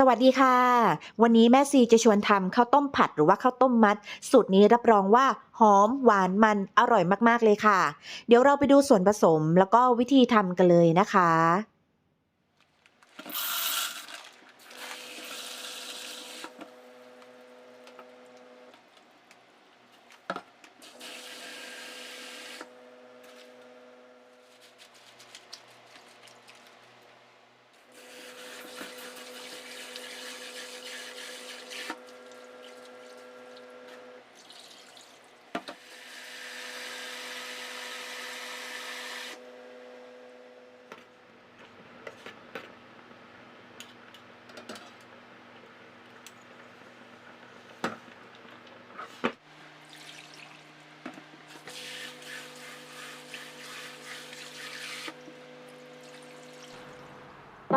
สวัสดีค่ะ วันนี้แม่ซีจะชวนทำข้าวต้มผัดหรือว่าข้าวต้มมัด สูตรนี้รับรองว่าหอมหวานมันอร่อยมากๆเลยค่ะ เดี๋ยวเราไปดูส่วนผสมแล้วก็วิธีทำกันเลยนะคะ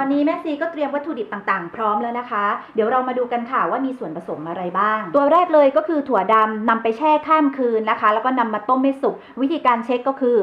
อนนี้แม่ซีก็เตรียมวัตถุดิบต่างๆ พร้อมแล้วนะคะ เดี๋ยวเรามาดูกันค่ะว่ามีส่วนผสมอะไรบ้าง ตัวแรกเลยก็คือถั่วดำนำไปแช่ข้ามคืนนะคะ แล้วก็นำมาต้มให้สุก วิธีการเช็คก็คือ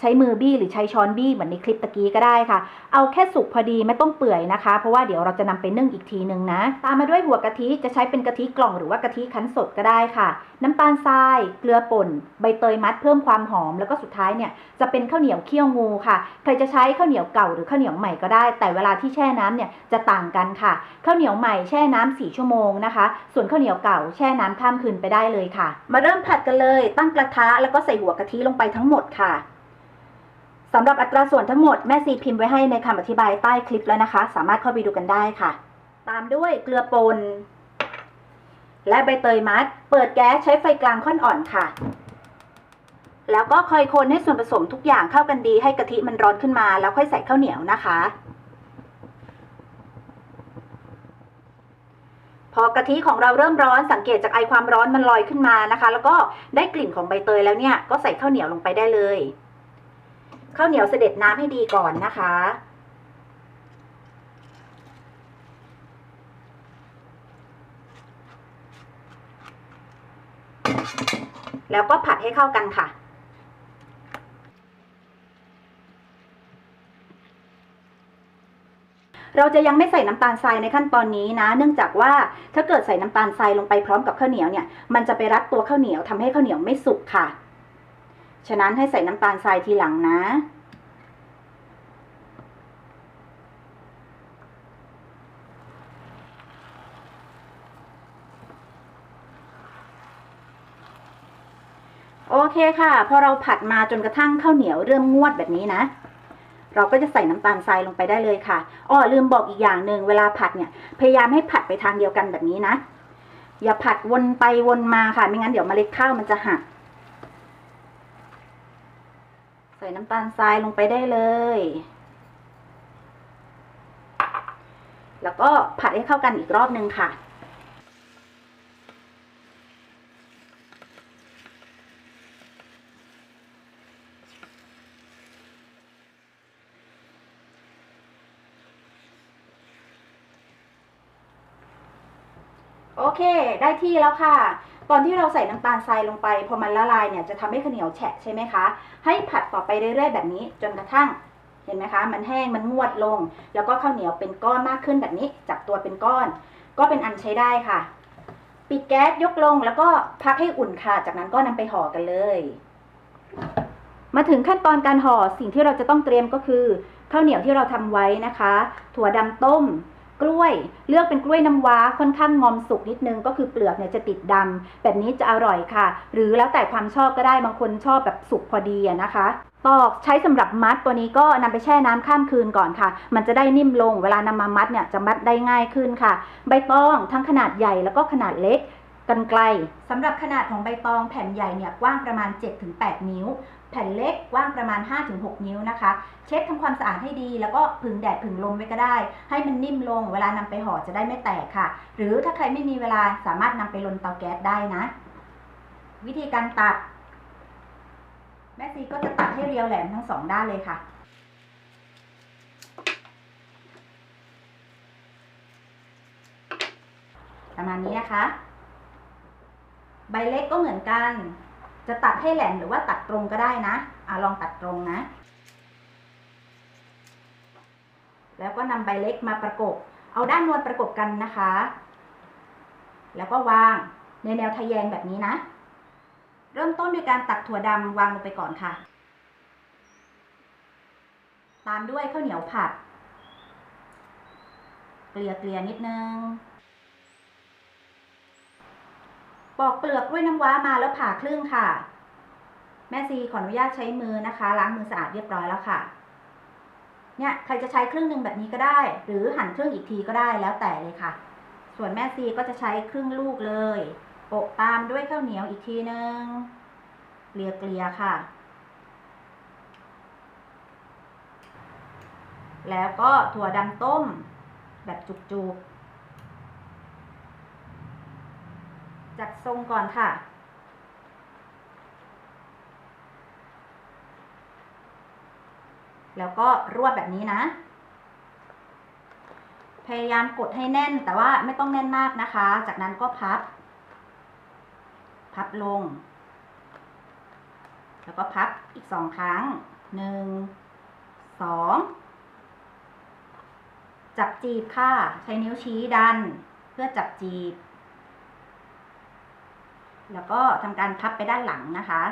ใช้มือบี้หรือใช้ช้อนบี้เหมือนในคลิปตะกี้ก็ได้ค่ะ เอาแค่สุกพอดีไม่ต้องเปื่อยนะคะ เพราะว่าเดี๋ยวเราจะนำไปนึ่งอีกทีนึงนะ ตามมาด้วยหัวกะทิจะใช้เป็นกะทิกล่องหรือว่ากะทิคั้นสดก็ได้ค่ะ น้ำตาลทราย เกลือป่น ใบเตยมัดเพิ่มความหอม แล้วก็สุดท้ายเนี่ยจะเป็นข้าวเหนียวเคี่ยวงูค่ะ ใครจะใช้ข้าวเหนียวเก่าหรือข้าวเหนียวใหม่ก็ได้ แต่เวลาที่แช่น้ำเนี่ยจะต่างกันค่ะ ข้าวเหนียวใหม่แช่น้ำ4ชั่วโมงนะคะ ส่วนข้าวเหนียวเก่าแช่น้ำข้ามคืนไปได้เลยค่ะ มาเริ่มผัดกันเลย ตั้งกระทะแล้วก็ใส่หัวกะทิลงไปทั้งหมดค่ะ สำหรับอัตราส่วนทั้งหมดแม่ซีพิมพ์ไว้ให้ในคำอธิบายใต้คลิปแล้วนะคะ สามารถเข้าไปดูกันได้ค่ะ ตามด้วยเกลือป่นและใบเตยมัด เปิดแก๊สใช้ไฟกลางค่อนอ่อนค่ะ แล้วก็คอยคนให้ส่วนผสมทุกอย่างเข้ากันดีให้กะทิมันร้อนขึ้นมา แล้วค่อยใส่ข้าวเหนียวนะคะ พอกะทิของเราเริ่มร้อนสังเกตจากไอความร้อนมันลอยขึ้นมานะคะ แล้วก็ได้กลิ่นของใบเตยแล้วเนี่ยก็ใส่ข้าวเหนียวลงไปได้เลย ข้าวเหนียวเสด็จน้ำให้ดีก่อนนะคะ แล้วก็ผัดให้เข้ากันค่ะเราจะยังไม่ใส่น้ำตาลทรายในขั้นตอนนี้นะ เนื่องจากว่าถ้าเกิดใส่น้ำตาลทรายลงไปพร้อมกับข้าวเหนียวเนี่ย มันจะไปรัดตัวข้าวเหนียวทำให้ข้าวเหนียวไม่สุกค่ะ ฉะนั้นให้ใส่น้ำตาลทรายทีหลังนะ โอเคค่ะ พอเราผัดมาจนกระทั่งข้าวเหนียวเริ่มงวดแบบนี้นะเราก็จะใส่น้ำตาลทรายลงไปได้เลยค่ะ อ้อลืมบอกอีกอย่างหนึ่งเวลาผัดเนี่ย พยายามให้ผัดไปทางเดียวกันแบบนี้นะ อย่าผัดวนไปวนมาค่ะ ไม่งั้นเดี๋ยวเมล็ดข้าวมันจะหัก ใส่น้ำตาลทรายลงไปได้เลย แล้วก็ผัดให้เข้ากันอีกรอบนึงค่ะโอเค ได้ที่แล้วค่ะ ตอนที่เราใส่น้ำตาลทรายลงไป พอมันละลายเนี่ยจะทำให้ข้าวเหนียวแฉะใช่ไหมคะ ให้ผัดต่อไปเรื่อยๆ แบบนี้จนกระทั่งเห็นไหมคะ มันแห้งมันงวดลง แล้วก็ข้าวเหนียวเป็นก้อนมากขึ้นแบบนี้จับตัวเป็นก้อน ก็เป็นอันใช้ได้ค่ะ ปิดแก๊สยกลงแล้วก็พักให้อุ่นค่ะ จากนั้นก็นำไปห่อกันเลย มาถึงขั้นตอนการห่อสิ่งที่เราจะต้องเตรียมก็คือข้าวเหนียวที่เราทำไว้นะคะ ถั่วดำต้ม กล้วย เลือกเป็นกล้วยน้ำว้าค่อนข้างงอมสุกนิดนึงก็คือเปลือกเนี่ยจะติดดำแบบนี้จะอร่อยค่ะ หรือแล้วแต่ความชอบก็ได้บางคนชอบแบบสุกพอดีนะคะตอกใช้สำหรับมัดตัวนี้ก็นำไปแช่น้ำข้ามคืนก่อนค่ะ มันจะได้นิ่มลง เวลานำมามัดเนี่ยจะมัดได้ง่ายขึ้นค่ะ ใบตองทั้งขนาดใหญ่แล้วก็ขนาดเล็กกันไกลสำหรับขนาดของใบตองแผ่นใหญ่เนี่ยกว้างประมาณ 7-8 นิ้ว แผ่นเล็กกว้างประมาณ 5-6 นิ้วนะคะ เช็ดทำความสะอาดให้ดี แล้วก็ผึ่งแดดผึ่งลมไว้ก็ได้ ให้มันนิ่มลง เวลานำไปห่อจะได้ไม่แตกค่ะ หรือถ้าใครไม่มีเวลาสามารถนำไปลนเตาแก๊สได้นะ วิธีการตัด แม่ซีก็จะตัดให้เรียวแหลมทั้งสองด้านเลยค่ะประมาณนี้นะคะ ใบเล็กก็เหมือนกัน จะตัดให้แหลมหรือว่าตัดตรงก็ได้นะอะลองตัดตรงนะ แล้วก็นำใบเล็กมาประกบ เอาด้านนวลประกบกันนะคะ แล้วก็วางในแนวทะแยงแบบนี้นะ เริ่มต้นด้วยการตักถั่วดำวางลงไปก่อนค่ะ ตามด้วยข้าวเหนียวผัด เกลี่ยเกลี่ยนิดนึง ปอกเปลือกด้วยน้ำว้ามาแล้วผ่าครึ่งค่ะ แม่ซีขออนุญาตใช้มือนะคะ ล้างมือสะอาดเรียบร้อยแล้วค่ะ เนี่ยใครจะใช้ครึ่งหนึ่งแบบนี้ก็ได้ หรือหั่นครึ่งอีกทีก็ได้แล้วแต่เลยค่ะ ส่วนแม่ซีก็จะใช้ครึ่งลูกเลยโปะตามด้วยข้าวเหนียวอีกทีนึงเกลี่ยเกลียค่ะ แล้วก็ถั่วดำต้มแบบจุกๆ จัดทรงก่อนค่ะ แล้วก็รวบแบบนี้นะ พยายามกดให้แน่นแต่ว่าไม่ต้องแน่นมากนะคะ จากนั้นก็พับ พับลง แล้วก็พับอีกสองครั้งหนึ่งสองจับจีบค่ะ ใช้นิ้วชี้ดัน เพื่อจับจีบ แล้วก็ทำการพับไปด้านหลังนะคะ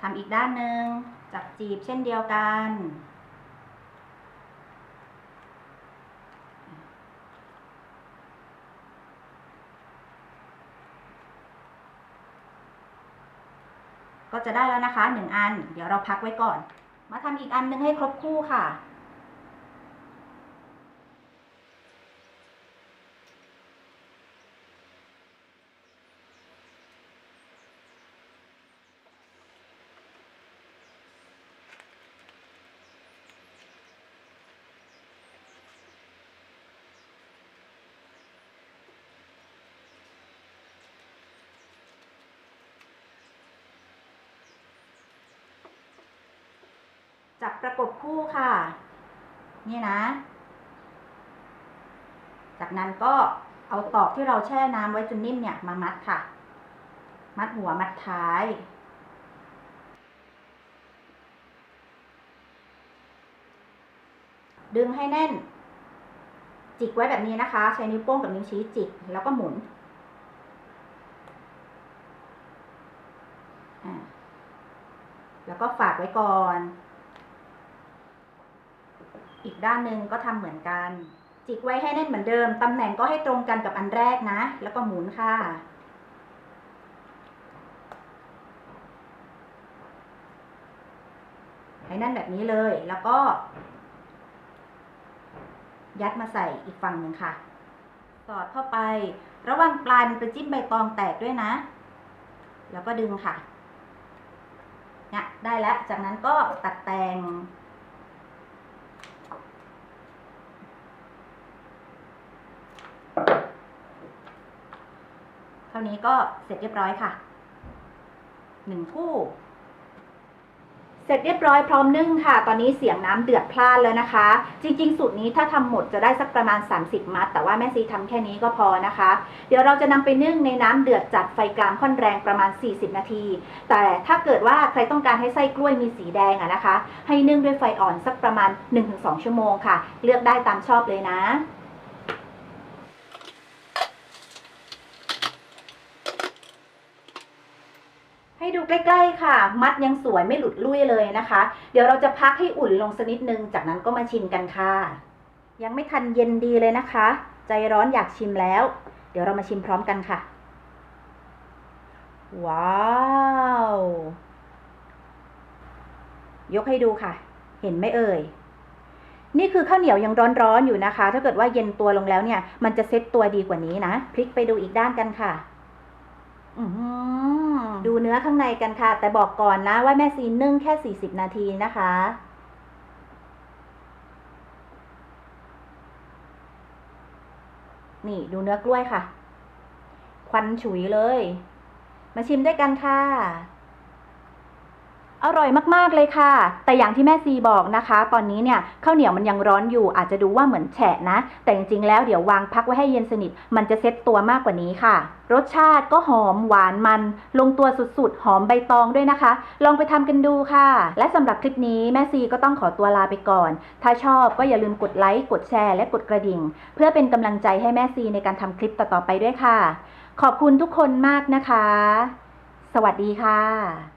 ทำอีกด้านหนึ่งจับจีบเช่นเดียวกัน ก็จะได้แล้วนะคะหนึ่งอัน เดี๋ยวเราพักไว้ก่อน มาทำอีกอันหนึงให้ครบคู่ค่ะ จับประกบคู่ค่ะ นี่นะ จากนั้นก็เอาตอกที่เราแช่น้ำไว้จนนิ่มเนี่ยมามัดค่ะ มัดหัวมัดท้ายดึงให้แน่น จิกไว้แบบนี้นะคะ ใช้นิ้วโป้งกับนิ้วชี้จิกแล้วก็หมุน แล้วก็ฝากไว้ก่อน อีกด้านหนึ่งก็ทำเหมือนกัน จิกไว้ให้แน่นเหมือนเดิม ตำแหน่งก็ให้ตรงกันกับอันแรกนะ แล้วก็หมุนค่ะ ให้แน่นแบบนี้เลย แล้วก็ ยัดมาใส่อีกฝั่งหนึ่งค่ะ สอดเข้าไป ระวังปลายมันไปจิ้มใบตองแตกด้วยนะ แล้วก็ดึงค่ะเนี่ยได้แล้ว จากนั้นก็ตัดแต่ง ท่านี้ก็เสร็จเรียบร้อยค่ะหนึ่งคู่ เสร็จเรียบร้อยพร้อมนึ่งค่ะ ตอนนี้เสียงน้ำเดือดพล่านแล้วนะคะ จริง ๆ สูตรนี้ถ้าทำหมดจะได้สักประมาณ 30 มัด แต่ว่าแม่ซีทำแค่นี้ก็พอนะคะ เดี๋ยวเราจะนำไปนึ่งในน้ำเดือดจัดไฟกลางค่อนแรงประมาณ 40 นาที แต่ถ้าเกิดว่าใครต้องการให้ไส้กล้วยมีสีแดงอะนะคะ ให้นึ่งด้วยไฟอ่อนสักประมาณ 1-2 ชั่วโมงค่ะ เลือกได้ตามชอบเลยนะ ให้ดูใกล้ๆค่ะ มัดยังสวยไม่หลุดลุ่ยเลยนะคะ เดี๋ยวเราจะพักให้อุ่นลงสักนิดนึง จากนั้นก็มาชิมกันค่ะ ยังไม่ทันเย็นดีเลยนะคะ ใจร้อนอยากชิมแล้ว เดี๋ยวเรามาชิมพร้อมกันค่ะ ว้าว ยกให้ดูค่ะ เห็นไหมเอ่ยนี่คือข้าวเหนียวยังร้อนๆอยู่นะคะ ถ้าเกิดว่าเย็นตัวลงแล้วเนี่ย มันจะเซ็ตตัวดีกว่านี้นะ พลิกไปดูอีกด้านกันค่ะ อืม ดูเนื้อข้างในกันค่ะ แต่บอกก่อนนะว่าแม่ซีนึ่งแค่ 40 นาทีนะคะ นี่ดูเนื้อกล้วยค่ะ ควันฉุยเลย มาชิมด้วยกันค่ะ อร่อยมากๆเลยค่ะ แต่อย่างที่แม่ซีบอกนะคะ ตอนนี้เนี่ยข้าวเหนียวมันยังร้อนอยู่ อาจจะดูว่าเหมือนแฉะนะ แต่จริงๆแล้วเดี๋ยววางพักไว้ให้เย็นสนิท มันจะเซ็ตตัวมากกว่านี้ค่ะ รสชาติก็หอมหวานมัน ลงตัวสุดๆ หอมใบตองด้วยนะคะ ลองไปทำกันดูค่ะ และสำหรับคลิปนี้แม่ซีก็ต้องขอตัวลาไปก่อน ถ้าชอบก็อย่าลืมกดไลค์ กดแชร์ และกดกระดิ่ง เพื่อเป็นกำลังใจให้แม่ซีในการทำคลิปต่อๆไปด้วยค่ะ ขอบคุณทุกคนมากนะคะ สวัสดีค่ะ